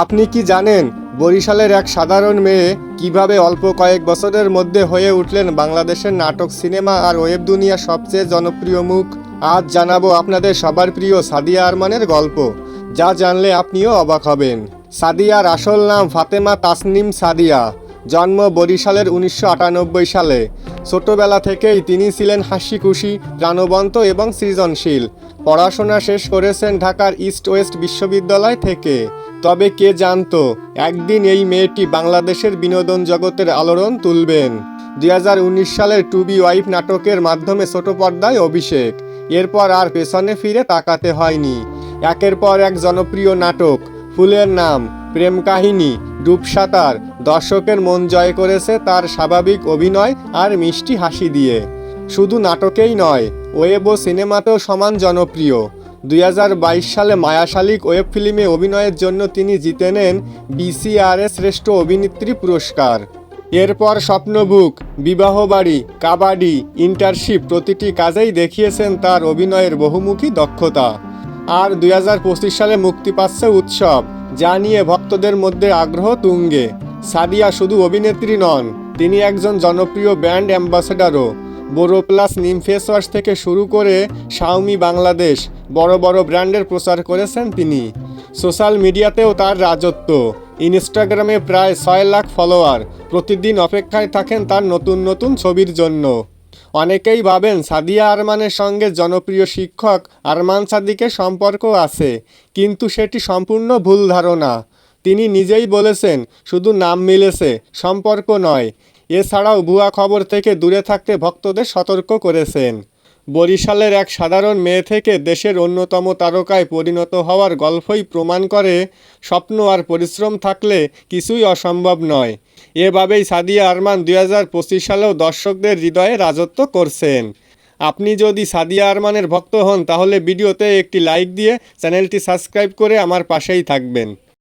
আপনি কি জানেন বরিশালের এক সাধারণ মেয়ে কীভাবে অল্প কয়েক বছরের মধ্যে হয়ে উঠলেন বাংলাদেশের নাটক, সিনেমা আর ওয়েব দুনিয়ার সবচেয়ে জনপ্রিয় মুখ? আজ জানাব আপনাদের সবার প্রিয় সাদিয়া আরমানের গল্প, যা জানলে আপনিও অবাক হবেন। সাদিয়ার আসল নাম ফাতেমা তাসনিম সাদিয়া। জন্ম বরিশালের উনিশশো আটানব্বই সালে। ছোটবেলা থেকেই তিনি ছিলেন হাসি খুশি প্রাণবন্ত এবং সৃজনশীল। পড়াশোনা শেষ করেছেন ঢাকার ইস্ট ওয়েস্ট বিশ্ববিদ্যালয় থেকে। তবে কে জানতো, একদিন এই মেয়েটি বাংলাদেশের বিনোদন জগতের আলোড়ন তুলবেন। দুই হাজার উনিশ সালের টু বি ওয়াইফ নাটকের মাধ্যমে ছোট পর্দায় অভিষেক। এরপর আর পেছনে ফিরে তাকাতে হয়নি। একের পর এক জনপ্রিয় নাটক, ফুলের নাম, প্রেম কাহিনী ডুবসাঁতার দর্শকের মন জয় করেছে তার স্বাভাবিক অভিনয় আর মিষ্টি হাসি দিয়ে। শুধু নাটকেই নয়, ওয়েব ও সিনেমাতেও সমান জনপ্রিয়। দুই হাজার বাইশ সালে মায়াশালিক ওয়েব ফিল্মে অভিনয়ের জন্য তিনি জিতে নেন বিসিআরএ শ্রেষ্ঠ অভিনেত্রী পুরস্কার। এরপর স্বপ্নবুক বিবাহবাড়ি কাবাডি ইন্টারশিপ প্রতিটি কাজেই দেখিয়েছেন তার অভিনয়ের বহুমুখী দক্ষতা। আর দুই হাজার পঁচিশ সালে মুক্তি পাচ্ছে উৎসব, যা নিয়ে ভক্তদের মধ্যে আগ্রহ তুঙ্গে। সাদিয়া শুধু অভিনেত্রী নন, তিনি একজন জনপ্রিয় brand অ্যাম্বাসেডারও। Boro plus neem face wash থেকে শুরু করে শাওমি বাংলাদেশ বড় বড় ব্র্যান্ডের প্রচার করেছেন তিনি। সোশ্যাল মিডিয়াতেও তার রাজত্ব। ইনস্টাগ্রামে প্রায় ছয় লাখ ফলোয়ার প্রতিদিন অপেক্ষায় থাকেন তার নতুন নতুন ছবির জন্য। অনেকেই ভাবেন সাদিয়া আরমানের সঙ্গে জনপ্রিয় শিক্ষক আরমান সাদিকের সম্পর্ক আছে, কিন্তু সেটি সম্পূর্ণ ভুল ধারণা। তিনি নিজেই বলেছেন, শুধু নাম মিলেছে, সম্পর্ক নয় এছাড়াও ভুয়া খবর থেকে দূরে থাকতে ভক্তদের সতর্ক করেছেন। বরিশালের এক সাধারণ মেয়ে থেকে দেশের অন্যতম তারকায় পরিণত হওয়ার গল্পই প্রমাণ করে স্বপ্ন আর পরিশ্রম থাকলে কিছুই অসম্ভব নয়। এভাবেই সাদিয়া আরমান দুই হাজার পঁচিশ সালেও দর্শকদের হৃদয়ে রাজত্ব করছেন। আপনি যদি সাদিয়া আরমানের ভক্ত হন, তাহলে ভিডিওতে একটি লাইক দিয়ে চ্যানেলটি সাবস্ক্রাইব করে আমার পাশেই থাকবেন।